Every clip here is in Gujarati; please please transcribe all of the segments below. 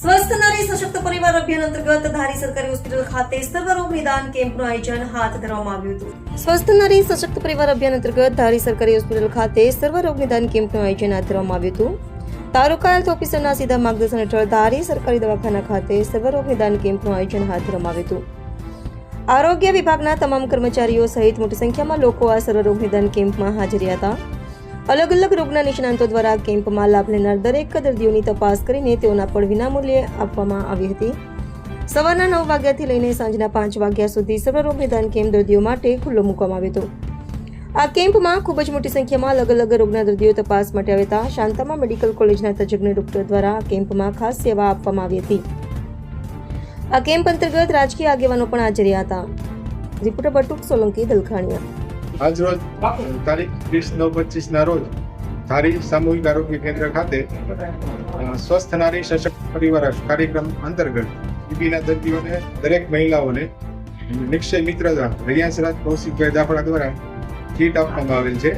સ્વસ્થ નારી સશક્ત પરિવાર અભિયાન અંતર્ગત ધારી સરકારી હોસ્પિટલ ખાતે સર્વરોગ નિદાન કેમ્પનું આયોજન હાથ ધરવામાં આવ્યું હતું. સ્વસ્થ નારી સશક્ત પરિવાર અભિયાન અંતર્ગત ધારી સરકારી હોસ્પિટલ ખાતે સર્વરોગ નિદાન કેમ્પનું આયોજન હાથ ધરવામાં આવ્યું હતું. તાલુકા હેલ્થ ઓફિસરના સીધા માર્ગદર્શન હેઠળ ધારી સરકારી દવાખાના ખાતે સર્વરોગ નિદાન કેમ્પનું આયોજન હાથ ધરવામાં આવ્યું હતું. આરોગ્ય વિભાગના તમામ કર્મચારીઓ સહિત મોટી સંખ્યામાં લોકો આ સર્વરોગ નિદાન કેમ્પમાં હાજર હતા. અલગ અલગ રોગના નિષ્ણાંતો દ્વારા કેમ્પમાં લાભ લેનાર દરેક દર્દીઓની તપાસ કરીને તેઓના પણ વિનામૂલ્યે આપવામાં આવી હતી. સવારના નવ વાગ્યાથી લઈને સાંજના પાંચ વાગ્યા સુધી સર્વરોગ નિદાન કેમ્પ દર્દીઓ માટે ખુલ્લો મૂકવામાં આવ્યો હતો. આ કેમ્પમાં ખૂબ જ મોટી સંખ્યામાં અલગ અલગ રોગના દર્દીઓ તપાસ માટે આવ્યા હતા. શાંતામા મેડિકલ કોલેજના તજજ્ઞ ડોક્ટર દ્વારા કેમ્પમાં ખાસ સેવા આપવામાં આવી હતી. આ કેમ્પ અંતર્ગત રાજકીય આગેવાનો પણ હાજર હતા. રિપોર્ટર બટુક સોલંકી, દલખાણીયા. આજ રોજ તારીખ ત્રીસ નવ પચીસ ના રોજ ધારી સામૂહિક આરોગ્ય કેન્દ્ર ખાતે સ્વસ્થ નારી સશક્ત પરિવાર કાર્યક્રમ અંતર્ગત બીપીના દર્દીઓને, દરેક મહિલાઓને નિક્ષય મિત્ર રિયાંશ રાજ કૌશિકભાઈ દાફડા દ્વારા કીટ આપવામાં આવેલ છે.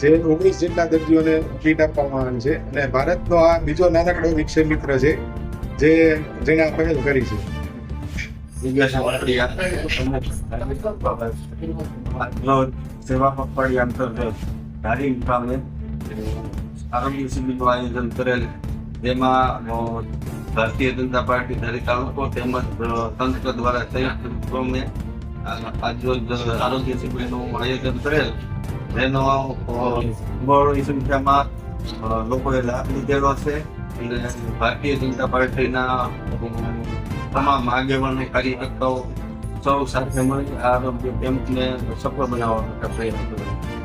જે ઓગણીસ જેટલા દર્દીઓને કીટ આપવામાં આવેલ છે. અને ભારતનો આ બીજો નાનકડો નિક્ષય મિત્ર છે, જે જેને આ પહેલ કરી છે. આજરોજ સેવા પખવાડી અંતર્ગત ધારી મુકામે આરોગ્ય શિબિરનું આયોજન કરેલ. જેમાં ભારતીય જનતા પાર્ટી ધારી તાલુકો તેમજ તંત્ર દ્વારા સંયુક્ત ઉપક્રમે આજરોજ આરોગ્ય શિબિરનું આયોજન કરેલ જેનો બહોળી સંખ્યામાં લોકોએ લાભ લીધેલો છે અને ભારતીય જનતા પાર્ટીના તમામ આગેવાનો કાર્યકર્તાઓ સૌ સાથે મળી આરોગ્ય કેમ્પને સફળ બનાવવા માટે પ્રયત્ન કર્યો.